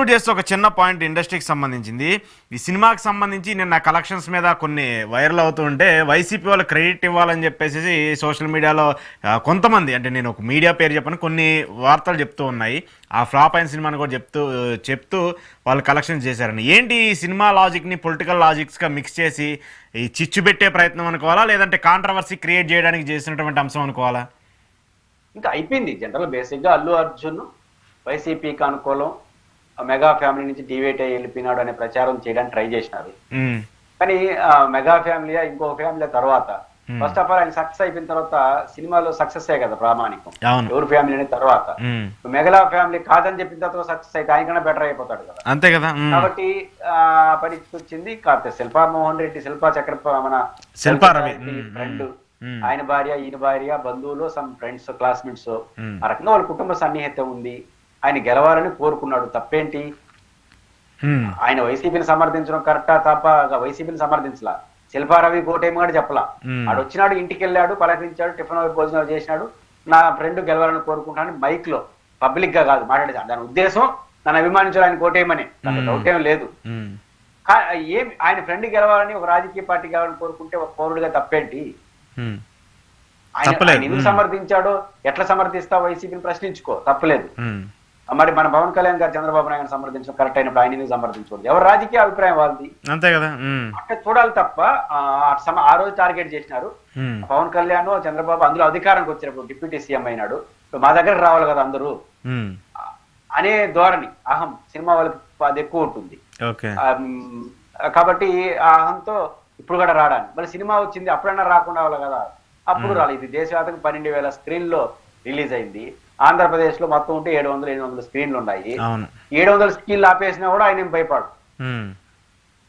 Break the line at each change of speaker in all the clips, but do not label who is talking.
Conclude చేస్తే ఒక చిన్న పాయింట్ ఇండస్ట్రీకి సంబంధించింది. ఈ సినిమాకి సంబంధించి నేను నా కలెక్షన్స్ మీద కొన్ని వైరల్ అవుతూ ఉంటే వైసీపీ వాళ్ళు క్రెడిట్ ఇవ్వాలని చెప్పేసి సోషల్ మీడియాలో కొంతమంది అంటే నేను ఒక మీడియా పేరు చెప్పను కొన్ని వార్తలు చెప్తూ ఉన్నాయి. ఆ ఫ్లాప్ అయిన సినిమాని కూడా చెప్తూ చెప్తూ వాళ్ళు కలెక్షన్స్ చేశారని. ఏంటి ఈ సినిమా లాజిక్ని పొలిటికల్ లాజిక్స్గా మిక్స్ చేసి ఈ చిచ్చు పెట్టే ప్రయత్నం అనుకోవాలా లేదంటే కాంట్రవర్సీ క్రియేట్ చేయడానికి చేసినటువంటి అంశం అనుకోవాలా?
ఇంకా అయిపోయింది. జనరల్ బేసిక్గా అల్లు అర్జున్ వైసీపీకి అనుకూలం మెగా ఫ్యామిలీ నుంచి డివేట్ అయ్యి వెళ్ళిపోయినాడు అనే ప్రచారం చేయడానికి ట్రై చేసినారు. కానీ మెగా ఫ్యామిలీ ఇంకో ఫ్యామిలీ తర్వాత ఫస్ట్ ఆఫ్ ఆల్ ఆయన సక్సెస్ అయిపోయిన తర్వాత సినిమాలో సక్సెస్ అయ్యే కదా ప్రామాణికం. ఎవరు ఫ్యామిలీ అనే తర్వాత.
ఉమ్,
మెగా ఫ్యామిలీ కాదని చెప్పిన తర్వాత సక్సెస్ అయితే ఆయన కన్నా బెటర్ అయిపోతాడు కదా.
అంతే కదా.
కాబట్టి ఆ పరిస్థితి వచ్చింది. కాకపోతే శిల్పా మోహన్ రెడ్డి శిల్పా చక్ర మన
శిల్పా రవి. ఉమ్,
ఫ్రెండ్. ఆయన భార్య ఈయన భార్య బంధువులు సమ్ ఫ్రెండ్స్ క్లాస్మేట్స్. ఆ రకంగా వాళ్ళ కుటుంబ సన్నిహితం ఉంది. ఆయన గెలవాలని కోరుకున్నాడు. తప్పేంటి? ఆయన వైసీపీని సమర్థించడం కరెక్టా తప్ప? వైసీపీని సమర్థించలా. శిల్పారవి కోటేమి కూడా చెప్పలా. ఆడు వచ్చినాడు ఇంటికి వెళ్ళాడు పలకరించాడు టిఫిన్ భోజనాలు చేసినాడు. నా ఫ్రెండ్ గెలవాలని కోరుకుంటాను మైక్లో పబ్లిక్గా కాదు మాట్లాడేది. దాని ఉద్దేశం నన్ను అభిమానించాడు ఆయన కోటేయమని. నాకు డౌట్ ఏం లేదు. ఏం ఆయన ఫ్రెండ్ గెలవాలని ఒక రాజకీయ పార్టీ గెలవాలని కోరుకుంటే ఒక పౌరుడిగా తప్పేంటి. ఆయన ఎందుకు. సమర్థించాడో ఎట్లా సమర్థిస్తా వైసీపీని ప్రశ్నించుకో. తప్పలేదు. మరి మన పవన్ కళ్యాణ్ గారు చంద్రబాబు నాయుడు సమర్థించడం కరెక్ట్ అయినప్పుడు ఆయన సమర్థించకూడదు ఎవరి రాజకీయ అభిప్రాయం వాళ్ళది.
అంతే కదా.
అట్లా చూడాలి తప్ప ఆ, రోజు టార్గెట్ చేసినారు. పవన్ కళ్యాణ్ చంద్రబాబు అందులో అధికారానికి వచ్చినప్పుడు డిప్యూటీ సీఎం అయినాడు. మా దగ్గరకు రావాలి కదా అందరూ. అనే ధోరణి అహం సినిమా వాళ్ళకి అది ఎక్కువ ఉంటుంది. కాబట్టి ఆ అహంతో ఇప్పుడు కూడా రావడానికి మరి సినిమా వచ్చింది అప్పుడైనా రాకుండా అవ్వాలి కదా. అప్పుడు రాలేదు ఇది దేశవ్యాప్తంగా పన్నెండు వేల స్క్రీన్లో రిలీజ్ అయింది. ఆంధ్రప్రదేశ్లో మొత్తం ఉంటే ఏడు వందలు ఎనిమిది వందల స్క్రీన్లు ఉన్నాయి. ఏడు వందల స్క్రీన్లు ఆపేసినా కూడా ఆయన ఏం భయపడు.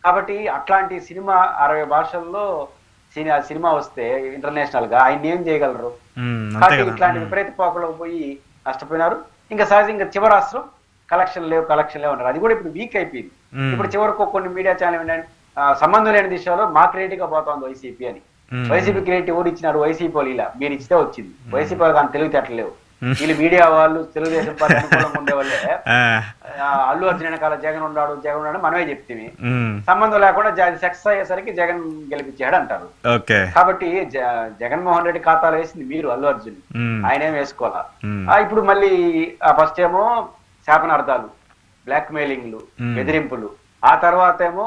కాబట్టి అట్లాంటి సినిమా అరవై భాషల్లో సినిమా సినిమా వస్తే ఇంటర్నేషనల్గా ఆయన ఏం చేయగలరు? కాబట్టి ఇట్లాంటి విపరీత పోకలకు పోయి నష్టపోయినారు. ఇంకా సహజంగా చివరి అస్త్రం కలెక్షన్ లేవు కలెక్షన్ లేవు అన్నారు. అది కూడా ఇప్పుడు వీక్ అయిపోయింది. ఇప్పుడు చివరకు కొన్ని మీడియా ఛానల్ సంబంధం లేని దిశలో మా క్రియేటివ్గా పోతోంది వైసీపీ అని. వైసీపీ క్రియేటివ్ ఎవరు ఇచ్చినారు వైసీపీ వాళ్ళు ఇలా. మీరు ఇస్తే వచ్చింది. వైసీపీ వాళ్ళు దాని తెలివితేటలు లేవు
మ్మ్.
వీళ్ళు మీడియా వాళ్ళు తెలుగుదేశం పార్టీ అనుకూలంగా ఉండే వాళ్ళే
ఆ.
ఆ, అల్లు అర్జున్ వెనకాల జగన్ ఉన్నాడు జగన్ ఉన్నాడు మనమే చెప్తే. సంబంధం లేకుండా సెక్స్ అయ్యేసరికి జగన్ గెలిపించాడు అంటారు. కాబట్టి జగన్మోహన్ రెడ్డి ఖాతాలో వేసింది మీరు అల్లు అర్జున్. ఆయన ఏం వేసుకోవాలా? ఇప్పుడు మళ్ళీ ఫస్ట్ ఏమో శాపనార్థాలు బ్లాక్ మెయిలింగ్లు. బెదిరింపులు. ఆ తర్వాత ఏమో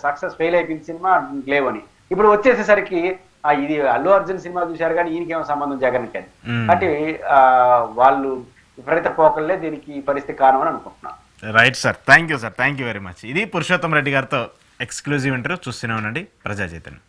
సక్సెస్ ఫెయిల్ అయిపోయిన సినిమా లేవని. ఇప్పుడు వచ్చేసేసరికి ఆ, ఇది అల్లు అర్జున్ సినిమా చూశారు కానీ ఈయనకేమో సంబంధం జగన్. కాబట్టి ఆ, వాళ్ళు విపరీత పోకల్లే దీనికి పరిస్థితి కారణం అని అనుకుంటున్నాను
right sir thank you sir thank you very much ఇది పురుషోత్తం రెడ్డి గారితో ఎక్స్క్లూజివ్ ఇంటర్వ్యూ చూస్తూనే ఉండండి. ప్రజా చైతన్యం.